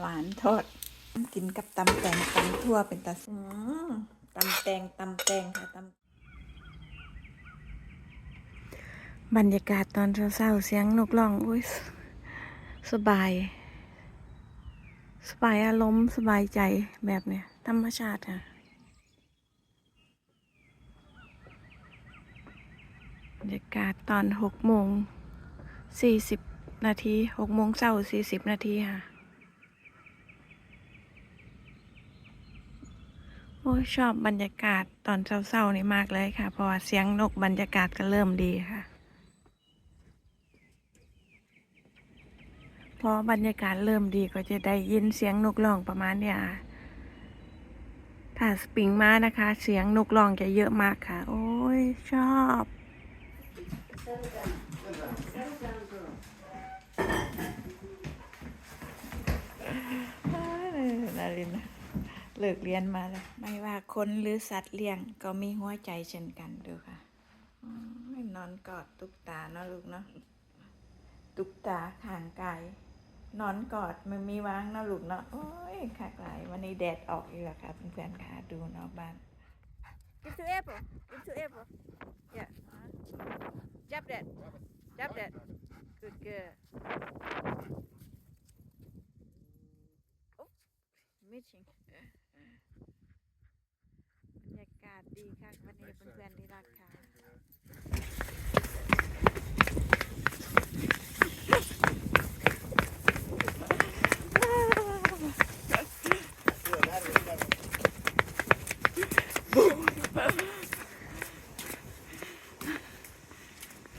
หวานทอด กินกับตำแตงตำทั่วเป็นตาอืมตำแตงตำแตงค่ะตำบรรยากาศตอนเช้าๆเสียงนกร้องอุ้ยสสบาย สบายอารมณ์สบายใจแบบเนี้ยธรรมชาติค่ะบรรยากาศตอนหกโมงสี่สิบนาทีหกโมงเช้าสี่สิบนาทีค่ะ อ้ชอบบรรยากาศตอนเศร้าๆนี่มากเลยค่ะ เพราะว่าเสียงนกบรรยากาศก็เริ่มดีค่ะ พอบรรยากาศเริ่มดีก็จะได้ยินเสียงนกร้องประมาณเนี้ยถ้าสปริงมานะคะ เสียงนกร้องจะเยอะมากค่ะ โอ้ยชอบนารินเลิกเรียนมาแล้ว คนหรือสัตว์เลี้ยงก็มีหัวใจเช่นกันดูค่ะนอนกอดตุกตาเนาะลูกเนาะตุกตาข่างกายนอนกอดมันมีวางเนาะลูกเนาะโอ้ยคักหลายวันนี้แดดออกอีกแล้วค่ะเพื่อนๆค่ะดูนอกบ้าน Give to apple Give to apple Yeah Jab that Jab that Good girl Oh Missing บรรยากาศ ดีค่ะวันนี้เพื่อนๆที่รักค่ะ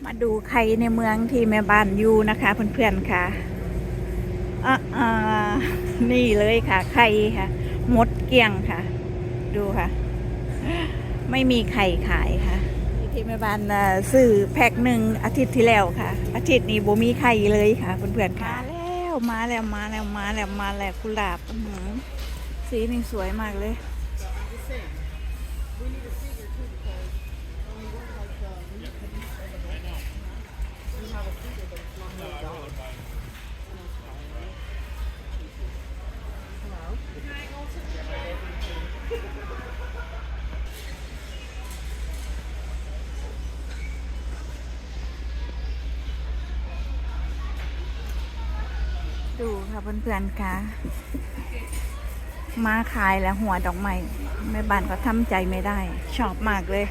มาดูไข่ในเมืองที่แม่บ้านอยู่นะคะเพื่อนๆค่ะอะอ่านี่เลยค่ะ ไข่ค่ะมดเกลี้ยงค่ะ ดูค่ะ ไม่มีไข่ขายค่ะ ที่แม่บ้านซื้อแพ็คหนึ่งอาทิตย์ที่แล้วค่ะ อาทิตย์นี้บ่มีไข่เลยค่ะเพื่อนๆค่ะมาแล้วมาแล้วมาแล้วมาแล้วกุหลาบอื้อหือสีนี่สวยมากเลย ดูค่ะเพื่อนๆค่ะ มาขายแล้วหัวดอกไม้แม่บ้านก็ทำใจไม่ได้ ชอบมากเลย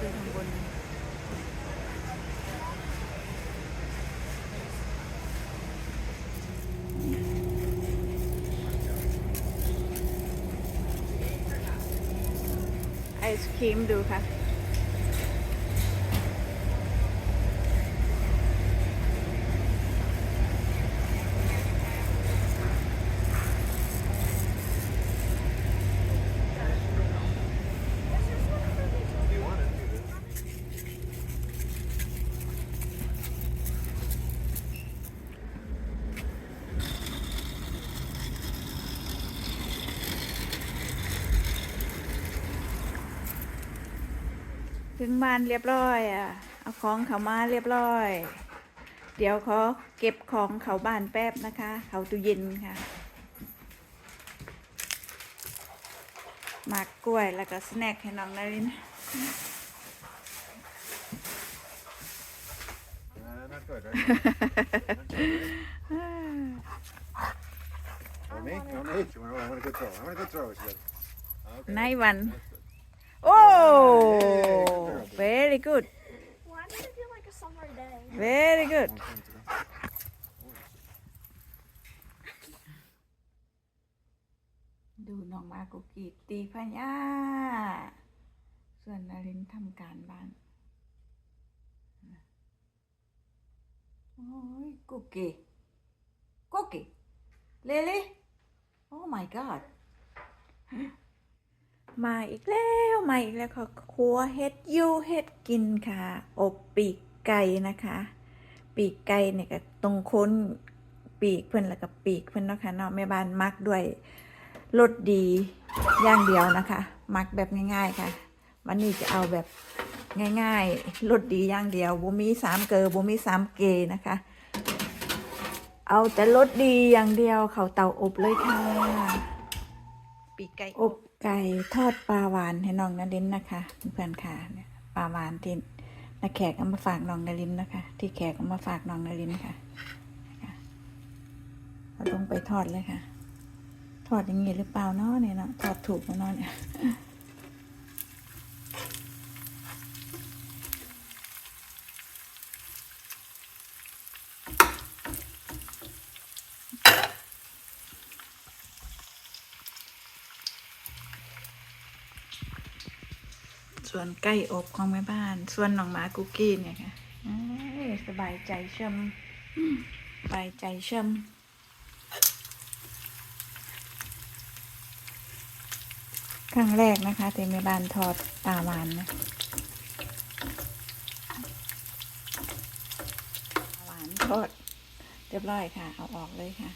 ดูข้างบนไอ ศครีมดูค่ะ ถึงบ้านเรียบร้อยอะ เอาของเขามาเรียบร้อย เดี๋ยวขอเก็บของเขาบ้านแป๊บนะคะ เขาตู้เย็นค่ะ หมากกล้วยแล้วก็สแน็คให้น้องนาริน Uh, not good, right? For me? No me? You want, โอ้ Yay, good girl. very good Why does it feel like a summer day? very good ดูน้องมากุกกีตีพญาส่วนนารินทำการบ้านโอ้ยกุกกี้กุกกี้เลลี่โอ้ my god มาอีกแล้วมาอีกแล้วค่ะครัวเฮ็ดยูเฮ็ดกินค่ะ อบปีกไก่นะคะ ปีกไก่เนี่ยก็ตรงค้นปีกเพิ่อนแล้วก็ปีกเพิ่อนเนาะค่ะเนาะแม่บ้านมักด้วยรสดีย่างเดียวนะคะ มักแบบง่าย ๆค่ะ วันนี้จะเอาแบบง่ายๆรสดีย่างเดียวบ่มีสามเกลอบ่มีสามเกนะคะ เอาแต่รสดีอย่างเดียวเขาเตาอบเลยค่ะ ปีกไก่อบ ไก่ทอดปลาหวานให้น้องนารินนะคะเพื่อนๆค่ะปลาหวานที่นาแขกเอามาฝากน้องนารินนะคะ ที่แขกเอามาฝากน้องนารินค่ะเราลงไปทอดเลยค่ะ ทอดอย่างงี้หรือเปล่าเนาะเนี่ยเนาะทอดถูกแล้วเนาะเนี่ย ส่วนไก่อบของแม่บ้าน ส่วนน้องหมากุกกี้เนี่ยค่ะสบายใจเชื่อมสบายใจเชื่อมครั้งแรกนะคะที่แม่บ้านทอดปลาหวานนะปลาหวานทอดเรียบร้อยค่ะ เอาออกเลยค่ะ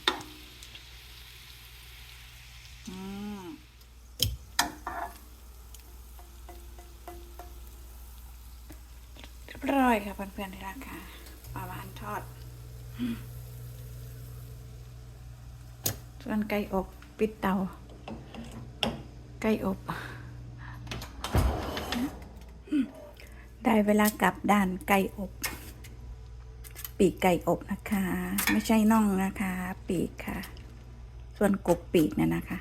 อืม เรียบร้ อยค่ะเพื่อนๆที่รักค่ะปลาหวานทอด ส่วนไก่อบปิดเตา ไก่อบ ได้เวลากลับด้านไก่อบ ปีกไก่อบนะคะ ไม่ใช่น่องนะคะ ปีกค่ะ ส่วนกบปีกเนี่ยนะคะ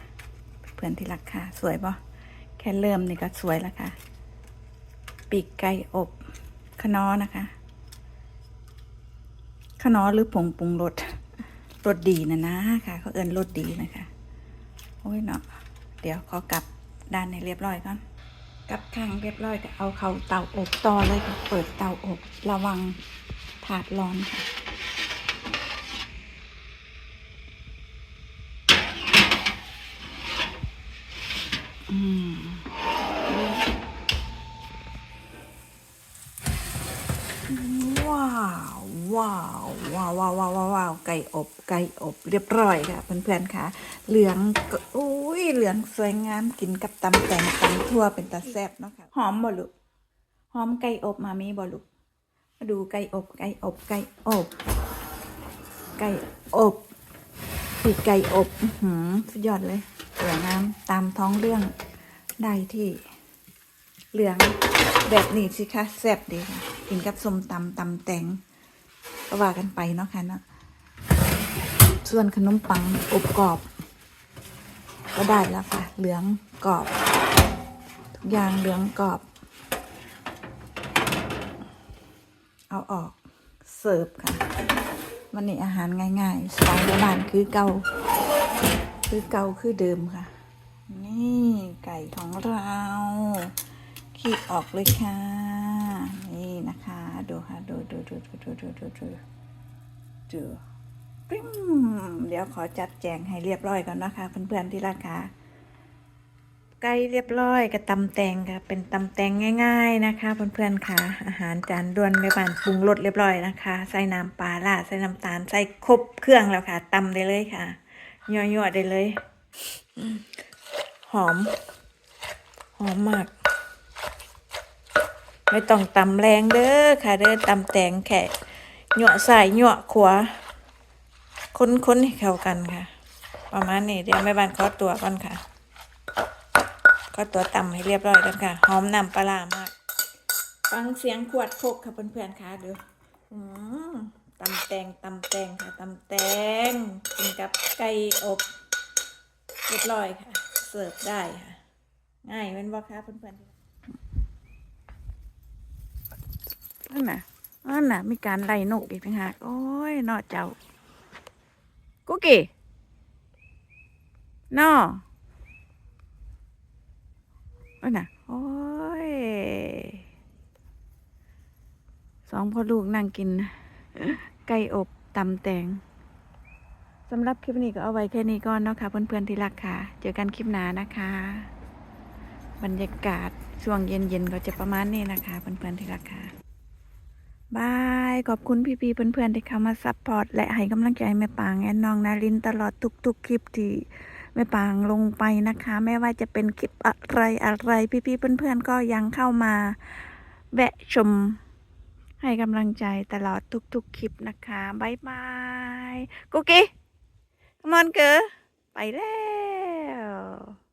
เพื่อนที่รักค่ะ สวยปะแค่เริ่มนี่ก็สวยแล้วค่ะ ปีกไก่อบ ขนอนะคะขนอหรือผงปรุงรสรสดีนะนะค่ะเขาเอินรสดีนะคะโอ้ยเนาะเดี๋ยวขอกลับด้านในเรียบร้อยก่อนกลับข้างเรียบร้อยก็เอาเขาเตาอบต่อเลยค่ะเปิดเตาอบระวังถาดร้อนค่ะอืม ว้าวว้าวว้าวว้าวว้าววาวาวไก่อบไก่อบเรียบร้อยค่ะเพื่อนๆค่ะเหลืองอุ้ยเหลืองสวยงามกินกับตำแตงตำทั่วเป็นตาแซ่บเนาะค่ะหอมบ่ลูกหอมไก่อบมามีบ่ลูกมาดูไก่อบไก่อบไก่อบไก่อบปีกไก่อบหือสุดยอดเลยสวยงามตามท้องเรื่องได้ที่ เหลืองแบบนี้สิคะแซ่บดีค่ะ กินกับส้มตำตำแตงก็ว่ากันไปเนาะค่ะเนาะส่วนขนมปังอบกรอบ ก็ได้แล้วค่ะ เหลืองกรอบ ทุกอย่างเหลืองกรอบ เอาออกเสิร์ฟค่ะวันนี้อาหารง่ายๆสไตล์บ้านคือเกาคือเกาคือเดิมค่ะ นี่ไก่ของเราขีดออกเลยค่ะ จูปิ้มเดี๋ยวขอจัดแจงให้เรียบร้อยก่อนนะคะ เพื่อนๆที่รักค่ะไก่เรียบร้อยกับตำแตงค่ะ เป็นตำแตงง่าย ๆนะคะ เพื่อนๆค่ะ อาหารจานด่วนไปบ้านปรุงรสเรียบร้อยนะคะ ใส่น้ำปลาล่าใส่น้ำตาลใส่ครบเครื่องแล้วค่ะตำได้เลยค่ะย่อยๆได้เลยหอม หอมมาก ไม่ต้องตำแรงเด้อค่ะเด้อตำแตงแค่หยวใส่หยวขวาค้นๆให้เข้ากันค่ะ ประมาณนี้เดี๋ยวแม่บ้านขอตัวก่อนค่ะขอตัวตำให้เรียบร้อยกันค่ะหอมน้ำปลามากฟังเสียงขวดโคกค่ะเพื่อนๆค่ะเดูอืมตำแตงตำแตงค่ะตำแตงกินกับไก่อบเรียบร้อยค่ะ เสิร์ฟได้ค่ะ ง่ายเป็นบ่คะเพื่อนๆ นั่นน่ะนั่นน่ะ มีการไล่นกอีกต่างหากโอ้ยนอเจ้ากุกกี้นอนั่นน่ะโอ้ยสองพ่อลูกนั่งกิน ไก่อบตำแตงสำหรับคลิปนี้ก็เอาไว้แค่นี้ก่อนเนาะค่ะ เพื่อนๆที่รักค่ะ เจอกันคลิปหน้านะคะ บรรยากาศช่วงเย็นๆก็จะประมาณนี้นะคะ เพื่อนๆที่รักค่ะ บาย ขอบคุณพี่ๆเพื่อนๆที่เข้ามาซัพพอร์ตและให้กำลังใจแม่ปางแอนน้องนารินตลอดทุกๆคลิปที่แม่ปางลงไปนะคะ ไม่ว่าจะเป็นคลิปอะไรอะไรพี่ๆเพื่อนๆก็ยังเข้ามาแวะชมให้กำลังใจตลอดทุกๆคลิปนะคะบายบายกุกกี้ come on เก๋ไปแล้ว